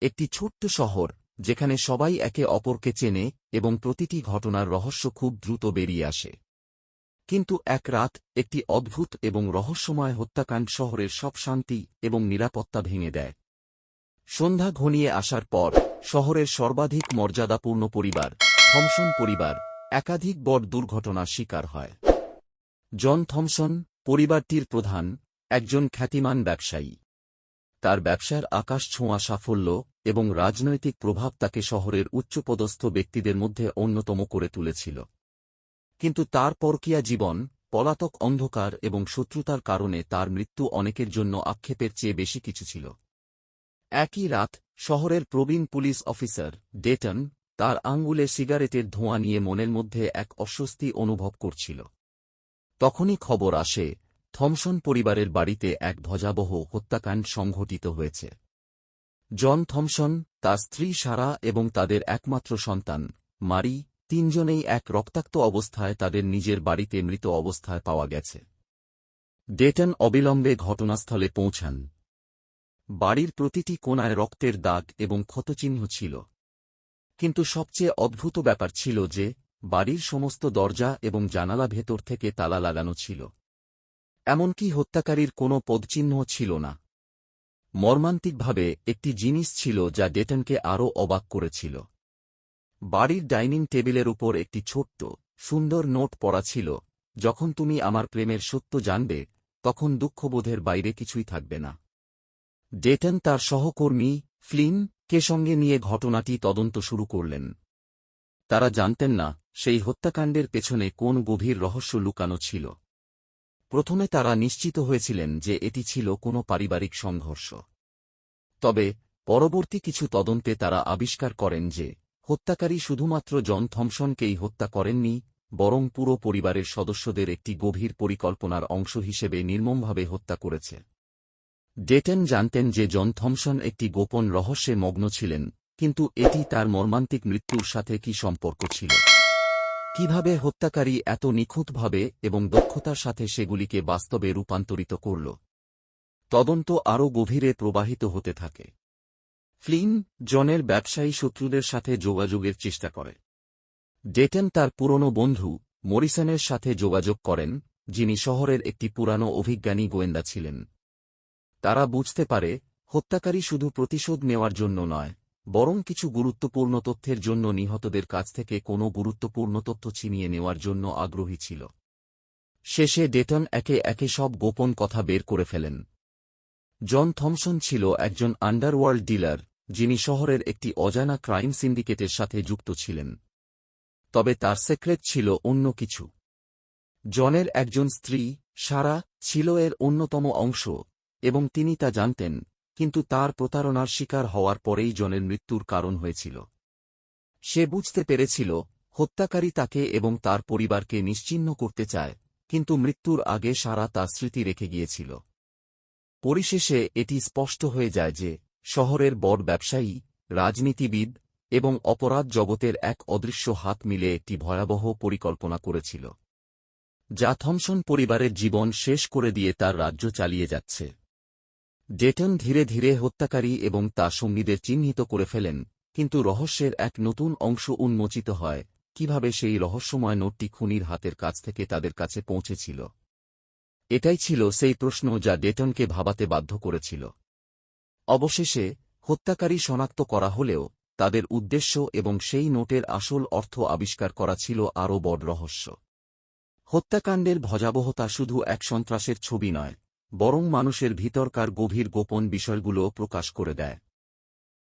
একটি ছোট্ট শহর, যেখানে সবাই একে অপরকে চেনে এবং প্রতিটি ঘটনার রহস্য খুব দ্রুত বেরিয়ে আসে। কিন্তু এক রাত, একটি অদ্ভুত এবং রহস্যময় হত্যাকাণ্ড শহরের সব শান্তি এবং নিরাপত্তা ভেঙে দেয়। সন্ধ্যা ঘনিয়ে আসার পর, শহরের সর্বাধিক মর্যাদাপূর্ণ পরিবার, থমসন পরিবার, একাধিক বড় দুর্ঘটনার শিকার হয়। জন থমসন, পরিবারটির প্রধান, একজন খ্যাতিমান ব্যবসায়ী। তার ব্যবসার আকাশ ছোঁয়া সাফল্য এবং রাজনৈতিক প্রভাব তাকে শহরের উচ্চপদস্থ ব্যক্তিদের মধ্যে অন্যতম করে তুলেছিল। কিন্তু তার পরকীয়া জীবন, পলাতক অন্ধকার এবং শত্রুতার কারণে তার মৃত্যু অনেকের জন্য আক্ষেপের চেয়ে বেশি কিছু ছিল। একই রাত, শহরের প্রবীণ পুলিশ অফিসার, ডেটন, তার আঙ্গুলে সিগারেটের ধোঁয়া নিয়ে মনের মধ্যে এক অস্বস্তি অনুভব করছিল। তখনই খবর আসে, থমসন পরিবারের বাড়িতে এক ধ্বজাবহ হত্যাকাণ্ড সংঘটিত হয়েছে। জন থমসন, তার স্ত্রী সারা এবং তাদের একমাত্র সন্তান, মারি, তিনজনেই এক রক্তাক্ত অবস্থায় তাদের নিজের বাড়িতে মৃত অবস্থায় পাওয়া গেছে। ডেটন অবিলম্বে ঘটনাস্থলে পৌঁছান। বাড়ির প্রতিটি কোণায় রক্তের দাগ এবং ক্ষতচিহ্ন ছিল। কিন্তু সবচেয়ে অদ্ভুত ব্যাপার ছিল যে, বাড়ির সমস্ত দরজা এবং জানালা ভেতর থেকে তালা লাগানো ছিল। এমনকি হত্যাকারীর কোনো পদচিহ্ন ছিল না। মর্মান্তিকভাবে একটি জিনিস ছিল যা ডেটনকে আরও অবাক করেছিল। বাড়ির ডাইনিং টেবিলের উপর একটি ছোট্ট, সুন্দর নোট পড়া ছিল, যখন তুমি আমার প্রেমের সত্য জানবে, তখন দুঃখবোধের বাইরে কিছুই থাকবে না। ডেটন তার সহকর্মী, ফ্লিন, কে সঙ্গে নিয়ে ঘটনাটি তদন্ত শুরু করলেন। তারা জানতেন না, সেই হত্যাকাণ্ডের পেছনে কোন গভীর রহস্য লুকানো ছিল। প্রথমে তারা নিশ্চিত হয়েছিলেন যে এটি ছিল কোনো পারিবারিক সংঘর্ষ। তবে, পরবর্তী কিছু তদন্তে তারা আবিষ্কার করেন যে, হত্যাকারী শুধুমাত্র জন থমসনকেই হত্যা করেননি, বরং পুরো পরিবারের সদস্যদের একটি গভীর পরিকল্পনার অংশ হিসেবে নির্মমভাবে হত্যা করেছে। ডেটন জানতেন যে জন থমসন একটি গোপন রহস্যে মগ্ন ছিলেন, কিন্তু এটি তার মর্মান্তিক মৃত্যুর সাথে কি সম্পর্ক ছিল। কীভাবে হত্যাকারী এত নিখুঁতভাবে এবং দক্ষতার সাথে সেগুলিকে বাস্তবে রূপান্তরিত করল? তদন্ত আরও গভীরে প্রবাহিত হতে থাকে। ফ্লিন জনের ব্যবসায়ী শত্রুদের সাথে যোগাযোগের চেষ্টা করে। ডেটন তার পুরনো বন্ধু মরিসনের সাথে যোগাযোগ করেন, যিনি শহরের একটি পুরানো অভিজ্ঞানী গোয়েন্দা ছিলেন। তারা বুঝতে পারে, হত্যাকারী শুধু প্রতিশোধ নেওয়ার জন্য নয় বরং কিছু গুরুত্বপূর্ণ তথ্যের জন্য নিহতদের কাছ থেকে কোনো গুরুত্বপূর্ণ তথ্য ছিনিয়ে নেওয়ার জন্য আগ্রহী ছিল। শেষে ডেটন একে একে সব গোপন কথা বের করে ফেলেন। জন থমসন ছিল একজন আন্ডারওয়ার্ল্ড ডিলার, যিনি শহরের একটি অজানা ক্রাইম সিন্ডিকেটের সাথে যুক্ত ছিলেন। তবে তার সেক্রেট ছিল অন্য কিছু। জনের একজন স্ত্রী, সারা, ছিল এর অন্যতম অংশ, এবং তিনি তা জানতেন। কিন্তু তার প্রতারণার শিকার হওয়ার পরেই জনের মৃত্যুর কারণ হয়েছিল। সে বুঝতে পেরেছিল, হত্যাকারী তাকে এবং তার পরিবারকে নিশ্চিহ্ন করতে চায়, কিন্তু মৃত্যুর আগে সারা তার স্মৃতি রেখে গিয়েছিল। পরিশেষে এটি স্পষ্ট হয়ে যায় যে, শহরের বড় ব্যবসায়ী, রাজনীতিবিদ এবং অপরাধ জগতের এক অদৃশ্য হাত মিলে একটি ভয়াবহ পরিকল্পনা করেছিল, যা থমসন পরিবারের জীবন শেষ করে দিয়ে তার রাজ্য চালিয়ে যাচ্ছে। ডেটন ধীরে ধীরে হত্যাকারী এবং তার সঙ্গীদের চিহ্নিত করে ফেলেন, কিন্তু রহস্যের এক নতুন অংশ উন্মোচিত হয়, কীভাবে সেই রহস্যময় নোটটি খুনির হাতের কাছ থেকে তাদের কাছে পৌঁছেছিল। এটাই ছিল সেই প্রশ্ন যা ডেটনকে ভাবাতে বাধ্য করেছিল। অবশেষে, হত্যাকারী শনাক্ত করা হলেও, তাদের উদ্দেশ্য এবং সেই নোটের আসল অর্থ আবিষ্কার করা ছিল আরও বড় রহস্য। হত্যাকাণ্ডের ভজাবহতা শুধু এক সন্ত্রাসের ছবি নয় বরং মানুষের ভিতরকার গভীর গোপন বিষয়গুলো প্রকাশ করে দেয়।